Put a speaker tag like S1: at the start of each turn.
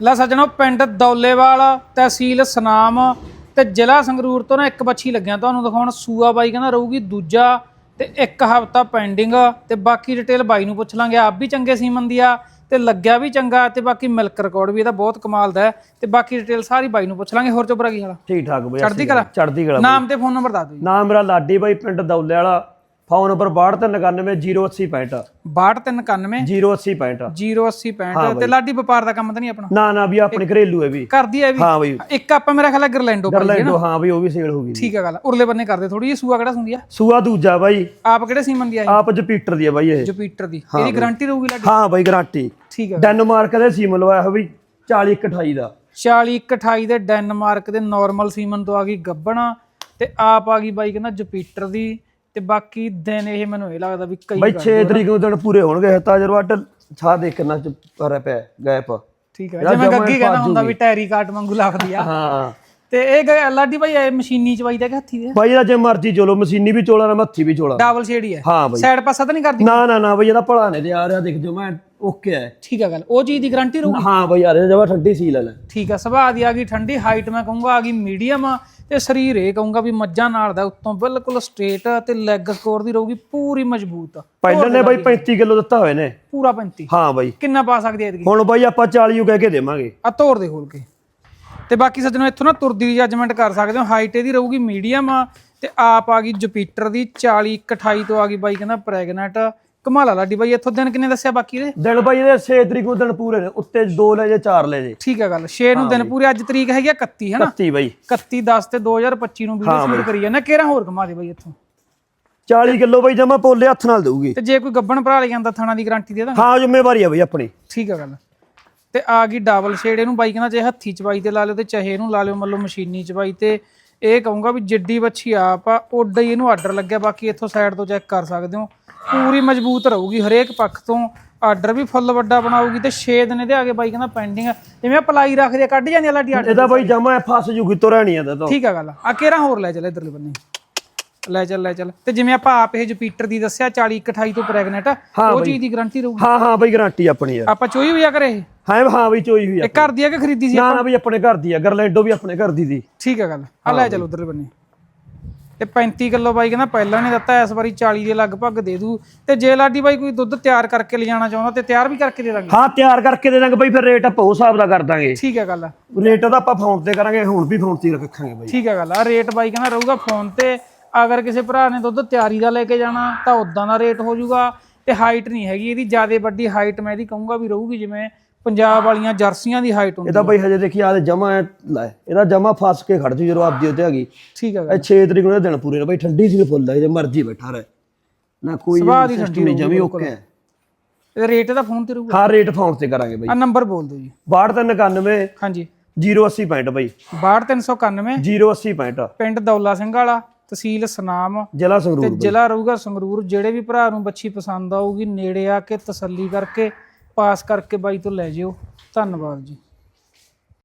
S1: ਲੈ ਸੱਜਣੋ ਪਿੰਡ ਦੌਲੇਵਾਲ ਤਹਿਸੀਲ ਸਨਾਮ ਤੇ ਜ਼ਿਲ੍ਹਾ ਸੰਗਰੂਰ ਤੋਂ ਨਾ ਇੱਕ ਬੱਚੀ ਲੱਗਿਆ ਤੁਹਾਨੂੰ ਦਿਖਾਉਣ। ਸੂਆ ਬਾਈ ਕਹਿੰਦਾ ਰਹੂਗੀ ਦੂਜਾ ਤੇ ਇੱਕ ਹਫਤਾ ਪੈਂਡਿੰਗ ਤੇ ਬਾਕੀ ਡਿਟੇਲ ਬਾਈ ਨੂੰ ਪੁੱਛ ਲਾਂਗੇ। ਆਪ ਵੀ ਚੰਗੇ ਸੀਮਨ ਦੀ ਆ ਤੇ ਲੱਗਿਆ ਵੀ ਚੰਗਾ ਤੇ ਬਾਕੀ ਮਿਲਕ ਰਿਕਾਰਡ ਵੀ ਇਹਦਾ ਬਹੁਤ ਕਮਾਲ ਦਾ ਹੈ ਤੇ ਬਾਕੀ ਡਿਟੇਲ ਸਾਰੀ ਬਾਈ ਨੂੰ ਪੁੱਛ ਲਾਂਗੇ। ਹੋਰ ਚੋਬਰਾ ਕੀ ਹਾਲ?
S2: ਠੀਕ ਠਾਕ ਬਈ
S1: ਚੜ੍ਹਦੀ ਕਲਾ?
S2: ਚੜਦੀ ਕਲਾ
S1: ਨਾਮ ਤੇ ਫੋਨ ਨੰਬਰ ਦੱਸ ਦਿਓ
S2: ਨਾਮ ਮੇਰਾ ਲਾਡੀ ਬਾਈ ਪਿੰਡ ਦੌਲੇ ਵਾਲਾ ਫੋਨ ਨੰਬਰ 6299080065
S1: 6291
S2: 08065
S1: 08065 ਤੇ ਲਾਡੀ ਵਪਾਰ ਦਾ ਕੰਮ ਤਾਂ ਨਹੀਂ ਆਪਣਾ?
S2: ਨਾ ਨਾ ਵੀ ਆਪਣੇ ਘਰੇਲੂ ਹੈ ਵੀ।
S1: ਕਰਦੀ ਹੈ ਵੀ?
S2: ਹਾਂ ਬਈ।
S1: ਇੱਕ ਆਪਾਂ ਮੇਰਾ ਖਿਆਲ ਹੈ ਗਰਲੈਂਡੋ ਪਾਈ ਹੈ ਨਾ?
S2: ਗਰਲੈਂਡੋ ਹਾਂ ਬਈ ਉਹ ਵੀ ਸੇਲ ਹੋ ਗਈ
S1: ਠੀਕ ਹੈ ਗੱਲ। ਉਰਲੇ ਬੰਨੇ ਕਰਦੇ ਥੋੜੀ ਜਿਹੀ। ਸੂਆ ਕਿਹੜਾ ਹੁੰਦੀ ਆ?
S2: ਸੂਆ ਦੂਜਾ ਬਾਈ।
S1: ਆਪ ਕਿਹੜੇ ਸੀਮਨ ਦੀ ਆ
S2: ਆਪ ਜਪੀਟਰ ਦੀ ਹੈ ਬਾਈ ਇਹ।
S1: ਜੁਪੀਟਰ ਦੀ। ਇਹਦੀ ਗਾਰੰਟੀ ਰਹੂਗੀ ਲਾਡੀ?
S2: ਹਾਂ ਬਾਈ ਗਾਰੰਟੀ
S1: ਠੀਕ ਹੈ।
S2: ਡੈਨਮਾਰਕ ਦੇ ਸੀਮ ਲਵਾਇਆ ਹੋ ਬਈ 40 28 ਦਾ।
S1: 40 28 ਦੇ ਡੈਨਮਾਰਕ ਦੇ ਨਾਰਮਲ ਸੀਮਨ ਤੋਂ ਆ ਗਈ ਗੱਬਣਾ ਤੇ ਆਪ ਆ ਗਈ ਬਾਈ ਕਹਿੰਦਾ ਜੁਪੀਟਰ ਦੀ। ਤੇ ਬਾਕੀ ਦਿਨ ਇਹ ਮੈਨੂੰ ਇਹ ਲੱਗਦਾ ਵੀ ਕਈ
S2: ਬਾਈ 6 ਤਰੀਕ ਨੂੰ ਦਿਨ ਪੂਰੇ ਹੋਣਗੇ ਤਾਜਰ ਵੱਟ ਛਾ ਦੇਖਣਾ ਚ ਪਰ ਪਿਆ ਗੈਪ
S1: ਠੀਕ ਹੈ ਜਿਵੇਂ ਗੱਗੀ ਕਹਿੰਦਾ ਹੁੰਦਾ ਵੀ। ਟੈਰੀ ਕਾਟ ਵਾਂਗੂ ਲੱਗਦੀ ਆ।
S2: ਹਾਂ।
S1: ਤੇ ਇਹ ਲਾਡੀ ਬਾਈ ਇਹ ਮਸ਼ੀਨੀ ਚਵਾਈ ਦਾ ਕਿ ਹੱਥੀ ਦੇ?
S2: ਬਾਈ ਇਹਦਾ ਜੇ ਮਰਜ਼ੀ ਚੋਲੋ ਮਸ਼ੀਨੀ ਵੀ ਚੋਲਾ ਨਾ ਮੱਥੀ ਵੀ ਚੋਲਾ।
S1: ਡਬਲ ਸ਼ੇਡ ਹੀ। ਹੈ
S2: ਹਾਂ ਬਾਈ।
S1: ਸਾਈਡ ਪਾਸਾ ਤਾਂ ਨਹੀਂ ਕਰਦੀ?
S2: ਨਾ ਨਾ ਨਾ ਬਈ ਇਹਦਾ ਭਲਾ ਨੇ ਤੇ ਆ ਰਿਹਾ ਦੇਖ ਜੋ ਮੈਂ। ਓਕੇ ਹੈ
S1: ਠੀਕ ਹੈ ਗੱਲ। ਉਹ ਚੀਜ਼ ਦੀ ਗਾਰੰਟੀ ਰਹੂ
S2: ਹਾਂ ਬਈ ਯਾਰ ਇਹ ਜਵਾ ਠੰਡੀ ਸੀ ਲੈ ਲੈ।
S1: ਠੀਕ ਆ ਸੁਭਾਅ ਦੀ ਆ ਗਈ ਠੰਡੀ ਹਾਈਟ ਮੈਂ ਕਹੂੰਗਾ ਆ ਗਈ ਮੀਡੀਅਮ ਤੇ ਸਰੀਰ ਇਹ ਕਹੂੰਗਾ ਵੀ ਮੱਝਾਂ ਨਾਲ ਦਾ ਉੱਤੋਂ ਬਿਲਕੁਲ ਸਟ੍ਰੇਟ ਤੇ ਲੈਗ ਸਕੋਰ ਦੀ ਰਹੂਗੀ ਪੂਰੀ ਮਜ਼ਬੂਤ
S2: ਪਹਿਲਾਂ ਨੇ ਬਾਈ 35 ਕਿਲੋ ਦਿੱਤਾ ਹੋਏ ਨੇ।
S1: ਪੂਰਾ 35
S2: ਹਾਂ ਬਾਈ।
S1: ਕਿੰਨਾ ਪਾ ਸਕਦੀ ਐ ਇਤਕੀ
S2: ਹੁਣ ਬਾਈ ਆਪਾਂ 40 ਨੂੰ ਕਹਿ ਕੇ ਦੇਵਾਂਗੇ।
S1: ਆ ਤੋੜ ਦੇ ਖੋਲ ਕੇ। ਤੇ ਬਾਕੀ ਸੱਜਣੋ ਇੱਥੋਂ ਨਾ ਤੁਰਦੀ ਦੀ ਜੱਜਮੈਂਟ ਕਰ ਸਕਦੇ ਹੋ। ਹਾਈਟ ਇਹਦੀ ਰਹੂਗੀ ਮੀਡੀਅਮ ਤੇ ਆਪ ਆ ਗਈ ਜੁਪੀਟਰ ਦੀ 40 28 ਤੋਂ ਆ ਗਈ ਬਾਈ ਕਹਿੰਦਾ ਪ੍ਰੈਗਨੈਂਟ ਕਮਾਲਾ ਲਾਡੀ ਬਾਈ ਇੱਥੋਂ ਦਿਨ ਕਿੰਨੇ ਦੱਸਿਆ ਬਾਕੀ ਦੇ
S2: ਦਿਨ ਬਾਈ ਇਹਦੇ 6 ਤਰੀਕ ਨੂੰ ਦਿਨ ਪੂਰੇ ਨੇ ਉੱਤੇ 2 ਲੈ ਜੇ 4 ਲੈ ਜੇ।
S1: ਠੀਕ ਹੈ ਗੱਲ 6 ਨੂੰ ਦਿਨ ਪੂਰੇ ਅੱਜ ਤਰੀਕ ਹੈਗੀ ਆ 31 ਹੈ ਨਾ?
S2: 31 ਬਾਈ।
S1: 31 10 ਤੇ 2025 ਨੂੰ ਵੀਡੀਓ ਸ਼ੂਟ ਕਰੀ ਜਾਂਦਾ ਕਿਹੜਾ ਹੋਰ ਕਮਾ ਦੇ ਬਾਈ ਇੱਥੋਂ?
S2: 40 ਕਿਲੋ ਬਾਈ ਜਮਾ ਪੋਲੇ ਹੱਥ ਨਾਲ ਦੇਊਗੀ।
S1: ਤੇ ਜੇ ਕੋਈ ਗੱਬਣ ਭਰਾ ਲੈ ਜਾਂਦਾ ਥਾਣਾ ਦੀ ਗਾਰੰਟੀ ਦੇ ਦਾਂ
S2: ਹਾਂ ਜ਼ਿੰਮੇਵਾਰੀ ਆ ਬਾਈ ਆਪਣੀ।
S1: ਠੀਕ ਹੈ ਗੱਲ। ਤੇ ਆ ਗਈ ਡਬਲ ਸ਼ੇਡ ਇਹਨੂੰ ਬਾਈ ਕਹਿੰਦਾ ਚਾਹੇ ਹੱਥੀ ਚਵਾਈ ਤੇ ਲਾ ਲਿਓ ਤੇ ਚਾਹੇ ਇਹਨੂੰ ਲਾ ਲਿਓ ਮੰਨ ਲਓ ਮਸ਼ੀਨੀ ਚਵਾਈ ਤੇ। ਇਹ ਕਹੂੰਗਾ ਵੀ ਜਿੱਡੀ ਬੱਚੀ ਆਪ ਆ ਓਡਾ ਹੀ ਇਹਨੂੰ ਆਰਡਰ ਲੱਗਿਆ ਬਾਕੀ ਇੱਥੋਂ ਸਾਈਡ ਤੋਂ ਚੈੱਕ ਕਰ ਸਕਦੇ ਹੋ। ਪੂਰੀ ਮਜ਼ਬੂਤ ਰਹੂਗੀ ਹਰੇਕ ਪੱਖ ਤੋਂ। ਆਰਡਰ ਵੀ ਫੁੱਲ ਵੱਡਾ ਬਣਾਉਗੀ ਤੇ 6 ਦਿਨ ਇਹਦੇ ਆਗੇ ਬਾਈ ਕਹਿੰਦਾ ਪੈਂਡਿੰਗ ਆ। ਜਿਵੇਂ ਪਲਾਈ ਰੱਖਦੇ ਆ ਕੱਢ ਜਾਂਦੀ ਆ ਲਾਡੀ ਆਰਡਰ
S2: ਇਹਦਾ ਬਾਈ ਜਮਾ ਫਸ ਜੂਗੀ ਤੁਰਿਆ ਨਹੀਂ ਇਹਦਾ ਤਾਂ।
S1: ਠੀਕ ਆ ਗੱਲ ਆ। ਕਿਹੜਾ ਹੋਰ ਲੈ ਚੱਲ ਇਧਰਲੇ ਬੰਨੇ? ਲੈ ਚੱਲ ਲੈ ਚੱਲ। ਤੇ ਜਿਵੇਂ ਆਪਾਂ ਆਪ ਇਹ ਜੁਪੀਟਰ ਦੀ ਦੱਸਿਆ 40 28 ਤੋਂ ਪ੍ਰੈਗਨੈਂਟ ਉਹ ਚੀਜ਼ ਦੀ ਗਾਰੰਟੀ ਰਹੂਗੀ।
S2: ਹਾਂ ਹਾਂ ਬਾਈ ਗਾਰੰਟੀ ਆਪਣੀ ਯਾਰ
S1: ਆਪਾਂ ਚੋਈ ਹੋਇਆ ਕਰੇ
S2: ਹਾਂ ਹਾਂ ਬਾਈ ਚੋਈ ਹੋਈ ਆ
S1: ਇਹ ਘਰ ਦੀ ਆ ਕਿ ਖਰੀਦੀ ਸੀ
S2: ਨਾ ਨਾ ਬਾਈ ਆਪਣੇ ਘਰ ਦੀ ਆ ਗਰਲੈਂਡੋ ਵੀ ਆਪਣੇ ਘਰ ਦੀ ਦੀ
S1: ਠੀਕ ਹੈ ਗੱਲ ਆ। ਲੈ ਚੱਲ ਉਧਰਲੇ ਬੰਨੇ। ਤੇ 35 ਕਿਲੋ ਬਾਈ ਕਹਿੰਦਾ ਪਹਿਲਾਂ ਨੇ ਦਿੱਤਾ ਇਸ ਵਾਰੀ 40 ਦੇ ਲਗਭਗ ਦੇ ਦੂ। ਤੇ ਜੇ ਲਾਡੀ ਬਾਈ ਕੋਈ ਦੁੱਧ ਤਿਆਰ ਕਰਕੇ ਲਿਜਾਣਾ ਚਾਹੁੰਦਾ ਤੇ ਤਿਆਰ ਵੀ ਕਰਕੇ ਦੇ ਦਾਂਗੇ।
S2: ਹਾਂ ਤਿਆਰ ਕਰਕੇ ਦੇ ਦਾਂਗੇ ਬਾਈ ਫਿਰ ਰੇਟ ਆਪਾਂ ਉਸ ਹਿਸਾਬ ਦਾ ਕਰ ਦਾਂਗੇ।
S1: ਠੀਕ ਹੈ ਗੱਲ।
S2: ਰੇਟ ਤਾਂ ਆਪਾਂ ਫੋਨ ਤੇ ਕਰਾਂਗੇ ਹੁਣ ਵੀ ਫੋਨ ਤੇ ਰੱਖਾਂਗੇ ਬਾਈ।
S1: ਠੀਕ ਹੈ ਗੱਲ। ਆ ਰੇਟ ਬਾਈ ਕਹਿੰਦਾ ਰਹੂਗਾ ਫੋਨ ਤੇ। ਅਗਰ ਕਿਸੇ ਭਰਾ ਨੇ ਦੁੱਧ ਤਿਆਰੀ ਦਾ ਲੈ ਕੇ ਜਾਣਾ ਤਾਂ ਉਦਾਂ ਦਾ ਰੇਟ ਹੋ ਜਾਊਗਾ ਤੇ ਹਾਈਟ ਨਹੀਂ ਹੈਗੀ ਇਹਦੀ ਜ਼ਿਆਦਾ ਵੱਡੀ ਹਾਈਟ ਮੈਂ ਇਹਦੀ ਕਹੂੰਗਾ ਵੀ ਰਹੂਗੀ ਜਿਵੇਂ ਪੰਜਾਬ ਵਾਲੀਆਂ ਜਰਸੀਆਂ ਦੀ ਹਾਈਟ ਹੁੰਦੀ
S2: ਇਹਦਾ ਬਾਈ ਹਜੇ ਦੇਖੀ ਆ ਤੇ ਜਮਾ ਲੈ ਇਹਦਾ ਜਮਾ ਫਸ ਕੇ ਖੜ ਜੂ ਜਦੋਂ ਆਪਦੀ ਉੱਤੇ ਹੈਗੀ
S1: ਠੀਕ ਹੈ
S2: ਇਹ 6 ਤਰੀਕ ਨੂੰ ਇਹ ਦਿਨ ਪੂਰੇ ਨੇ ਬਾਈ ਠੰਡੀ ਸੀ ਫੁੱਲ ਹੈ ਜੇ ਮਰਜ਼ੀ ਬੈਠਾ ਰਹੇ। ਨਾ ਕੋਈ
S1: ਦੀ
S2: ਸਿਸਟਮ ਨਹੀਂ ਜਮੀ ਓਕੇ ਹੈ।
S1: ਇਹ ਰੇਟ ਇਹਦਾ ਫੋਨ ਤੇ ਰਹੂਗਾ।
S2: ਹਾਂ ਰੇਟ ਫੋਨ ਤੇ ਕਰਾਂਗੇ ਬਾਈ।
S1: ਆ ਨੰਬਰ ਬੋਲ ਦਿਓ ਜੀ।
S2: 6291
S1: ਹਾਂਜੀ।
S2: 080 65 ਬਾਈ।
S1: 62391
S2: 080 65
S1: ਪਿੰਡ ਦੌਲਾ ਸਿੰਘ ਵਾਲਾ ਤਹਿਸੀਲ ਸਨਾਮ।
S2: ਜ਼ਿਲ੍ਹਾ
S1: ਤੇ
S2: ਸੰਗਰੂਰ
S1: ਜ਼ਿਲ੍ਹਾ ਰਹੂਗਾ ਸੰਗਰੂਰ ਜਿਹੜੇ ਵੀ ਭਰਾ ਨੂੰ ਬੱਚੀ ਪਸੰਦ ਆਊਗੀ ਨੇੜੇ ਆ ਕੇ ਤਸੱਲੀ ਕਰਕੇ ਪਾਸ ਕਰਕੇ ਬਾਈ ਤੋਂ ਲੈ ਜਿਓ। ਧੰਨਵਾਦ ਜੀ।